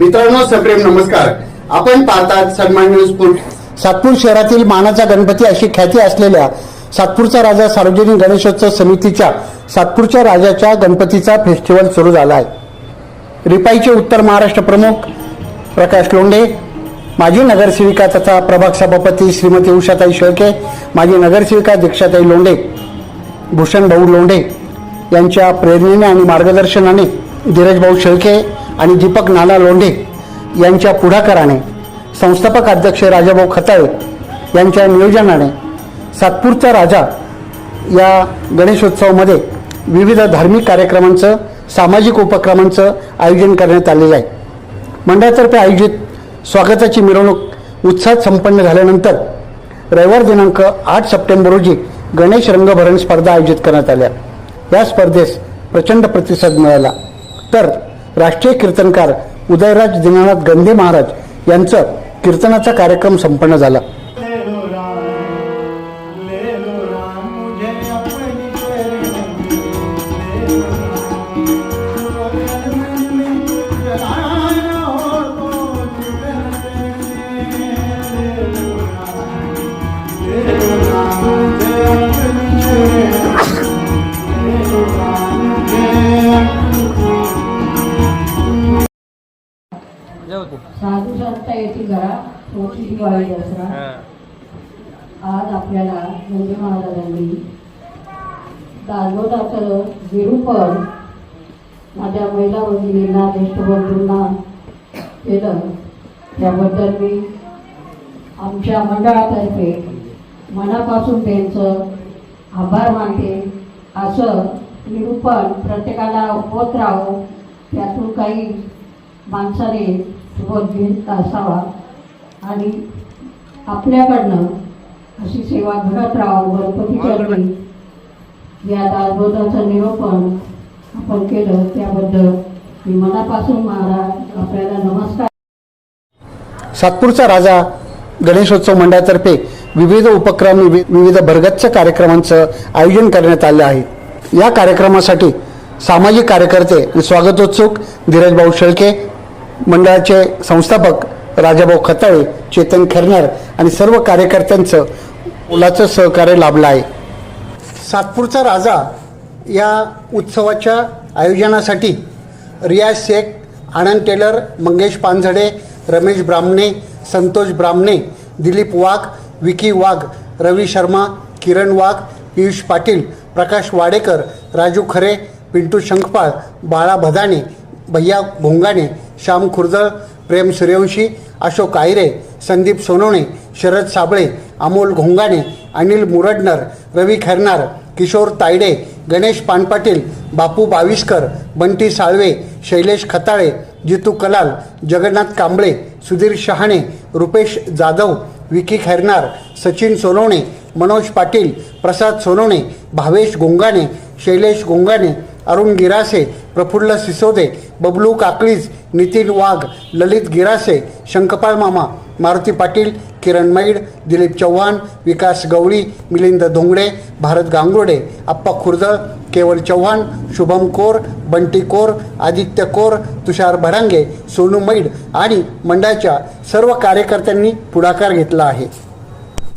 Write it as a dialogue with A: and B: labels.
A: मित्रांनो सप्रेम नमस्कार. आपण पाहतात सन्मान न्यूज सातपूर शहरातील मानाचा गणपती अशी ख्याती असलेल्या सातपूरचा राजा सार्वजनिक गणेशोत्सव समितीच्या सातपूरच्या राजाच्या गणपतीचा फेस्टिवल सुरू झाला आहे. रिपाईचे उत्तर महाराष्ट्र प्रमुख प्रकाश लोंढे माजी नगरसेविका तथा प्रभाग सभापती श्रीमती उषाताई शेळके माजी नगरसेविका दीक्षाताई लोंढे भूषण भाऊ लोंढे यांच्या प्रेरणेने आणि मार्गदर्शनाने धीरजभाऊ शेळके आणि दीपक नाना लोंढे यांच्या पुढाकाराने संस्थापक अध्यक्ष राजाभाऊ खताळे यांच्या नियोजनाने सातपूरचा राजा या गणेशोत्सवामध्ये विविध धार्मिक कार्यक्रमांचं सामाजिक उपक्रमांचं आयोजन करण्यात आलेलं आहे. मंडळातर्फे आयोजित स्वागताची मिरवणूक उत्साहात संपन्न झाल्यानंतर रविवार दिनांक आठ सप्टेंबर रोजी गणेश रंगभरण स्पर्धा आयोजित करण्यात आल्या. या स्पर्धेस प्रचंड प्रतिसाद मिळाला. तर राष्ट्रीय कीर्तनकार उदयराज दीनानाथ गंधे महाराज यांचं कीर्तनाचा कार्यक्रम संपन्न झाला.
B: साधू संत येथील घरा मोठी दिवाळी दसरा आज आपल्याला नंदी महाराजांनी दासबोधाचं विरूपण माझ्या महिला भगिनींना ज्येष्ठ बंधूंना केलं. त्याबद्दल मी आमच्या मंडळातर्फे मनापासून त्यांचं आभार मानते. असं निरूपण प्रत्येकाला होत राहो. त्यातून काही माणसाने बोध घेत असावा. आणि आपल्याकडनं अशी सेवा घडत राहावं गणपतीच्या वेळी. या दासबोधाचं निरूपण आपण केलं त्याबद्दल मी मनापासून महाराज आपल्याला नमस्कार.
A: सातपूरचा राजा गणेशोत्सव मंडळातर्फे विविध उपक्रम विविध भरगच्च कार्यक्रमांचं आयोजन करण्यात आलं आहे. या कार्यक्रमासाठी सामाजिक कार्यकर्ते आणि स्वागतोत्सुक धीरजभाऊ शेळके मंडळाचे संस्थापक राजाभाऊ खताळे चेतन खरणार आणि सर्व कार्यकर्त्यांचं मुलाचं सहकार्य लाभलं आहे. सातपूरचा राजा या उत्सवाच्या आयोजनासाठी रियाज शेख आनंद टेलर मंगेश पानझडे रमेश ब्राह्मणे संतोष ब्राह्मणे दिलीप वाघ विकी वाघ रवी शर्मा किरण वाघ पियुष पाटील प्रकाश वाडेकर राजू खरे पिंटू शंखपाळ बाळा भदाणे भैया भोंगाणे श्याम खुर्दळ प्रेम सूर्यवंशी अशोक आयरे संदीप सोनवणे शरद साबळे अमोल घोंगाणे अनिल मुरडनर रवी खैरनार किशोर तायडे गणेश पानपाटील बापू बाविस्कर बंटी साळवे शैलेश खताळे जितू कलाल जगन्नाथ कांबळे सुधीर शहाणे रुपेश जाधव विकी खैरनार सचिन सोनवणे मनोज पाटील प्रसाद सोनवणे भावेश गोंगाणे शैलेश गोंगाणे अरुण गिरासे प्रफुल्ल सिसोदे बबलू काकळीज नितीन वाघ ललित गिरासे शंकपाळ मामा मारुती पाटील किरण मैड दिलीप चव्हाण विकास गवळी मिलिंद धोंगडे भारत गांगुर्डे आप्पा खुर्दळ केवल चव्हाण शुभम कोर बंटी कोर आदित्य कोर तुषार भरांगे सोनू मैड आणि मंडळाच्या सर्व कार्यकर्त्यांनी पुढाकार घेतला आहे.